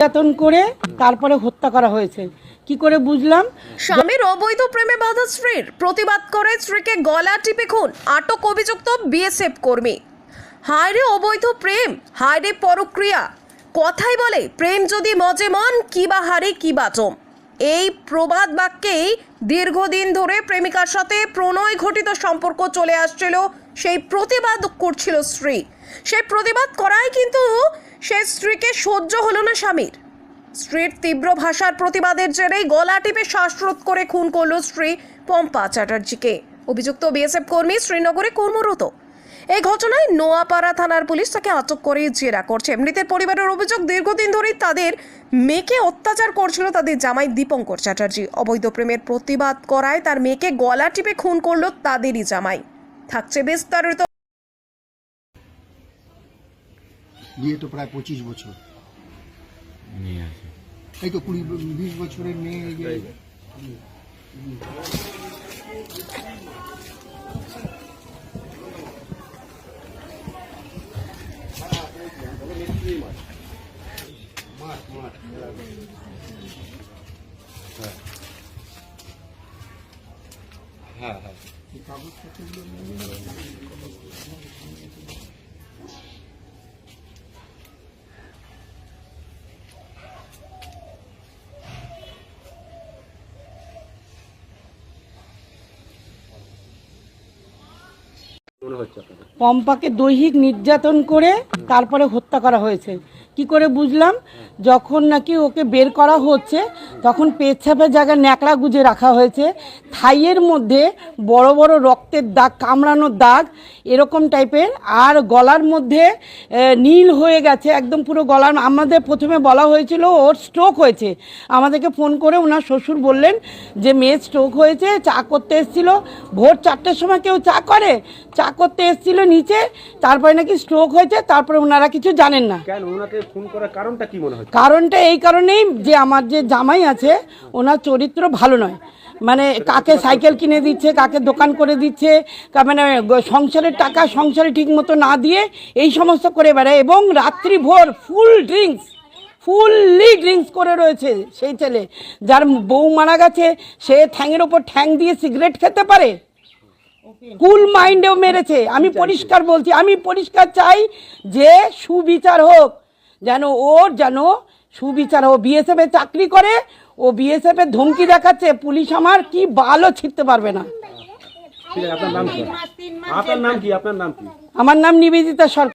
নির্যাতন করে তারপরে হত্যা করা হয়েছে। কি করে বুঝলাম? স্বামীর অবৈধ প্রেমে বাধা স্ত্রীর প্রতিবাদ করে স্ত্রীকে গলা টিপে খুন, আটক অভিযুক্ত বিএসএফ কর্মী। হায়রে অবৈধ প্রেম, হায়রে পরক্রিয়া। কথাই বলে, প্রেম যদি মজে মন, কি বা হারে কি বাচম এই প্রবাদ বাক্যেই দীর্ঘদিন ধরে প্রেমিকার সাথে প্রণয় ঘটিত সম্পর্ক চলে আসছিল। সেই প্রতিবাদ করছিল স্ত্রী। সেই প্রতিবাদ করাই কিন্তু সে স্ত্রীকে সহ্য হলো না স্বামীর। স্ত্রীর তীব্র ভাষার প্রতিবাদের জেরেই গলা টিপে শ্বাসরোধ করে খুন করল স্ত্রী পম্পা চ্যাটার্জিকে। অভিযুক্ত বিএসএফ কর্মী শ্রীনগরে কর্মরত। এই ঘটনায় নোয়াপাড়া থানার পুলিশ তাকে আটক করে জেরা করছে। মৃতের পরিবারের অভিযোগ, দীর্ঘদিন ধরেই তাদের মেয়েকে অত্যাচার করছিল তাদের জামাই দীপঙ্কর চ্যাটার্জি। অবৈধ প্রেমের প্রতিবাদ করায় তার মেয়েকে গলা টিপে খুন করল তাদেরই জামাই। থাকছে বিস্তারিত বিয়ে তো প্রায় পঁচিশ বছর। এই তো কুড়ি বিশ বছরের মেয়ে এই যে হ্যাঁ হ্যাঁ পম্পাকে দৈহিক নির্যাতন করে তারপরে হত্যা করা হয়েছে। কি করে বুঝলাম? যখন নাকি ওকে বের করা হচ্ছে, তখন পেচ্ছাপের জায়গায় ন্যাকড়া গুজে রাখা হয়েছে। থাইয়ের মধ্যে বড় বড় রক্তের দাগ, কামড়ানোর দাগ এরকম টাইপের। আর গলার মধ্যে নীল হয়ে গেছে, একদম পুরো গলার আমাদের প্রথমে বলা হয়েছিল, ওর স্ট্রোক হয়েছে। আমাদেরকে ফোন করে ওনার শ্বশুর বললেন যে মেয়ের স্ট্রোক হয়েছে, চা করতে এসেছিল। ভোর চারটের সময় কেউ চা করে? চা করতে এসেছিল নিচে, তারপরে নাকি স্ট্রোক হয়েছে, তারপরে ওনারা কিছু জানেন না। কেন? ওনাকে ফোন করার কারণটা কি মনে হচ্ছে? কারণটা এই কারণেই যে আমার যে জামাই আছে ওনার চরিত্র ভালো নয়। মানে কাকে সাইকেল কিনে দিচ্ছে কাকে দোকান করে দিচ্ছে মানে সংসারের টাকা সংসারে ঠিক মতো না দিয়ে এই সমস্ত করে বেড়ায় এবং রাত্রি ভোর ফুল ড্রিঙ্কস ফুললি ড্রিঙ্কস করে রয়েছে সেই ছেলে। যার বউ মারা গেছে সে ঠ্যাংয়ের ওপর ঠ্যাং দিয়ে সিগারেট খেতে পারে। কুল মাইন্ডেও মেরেছে। আমি পরিষ্কার বলছি আমি পরিষ্কার চাই যে সুবিচার হোক। যেন ওর যেন সুবিচার হোক বিএসএফে চাকরি করে ও বিএসএফের ধমকি দেখাচ্ছে পুলিশ আমার কি বালও ছিটতে পারবে না। নাম আপনার নাম কি? আপনার নাম কি? আমার নাম নিবেদিতা সরকার।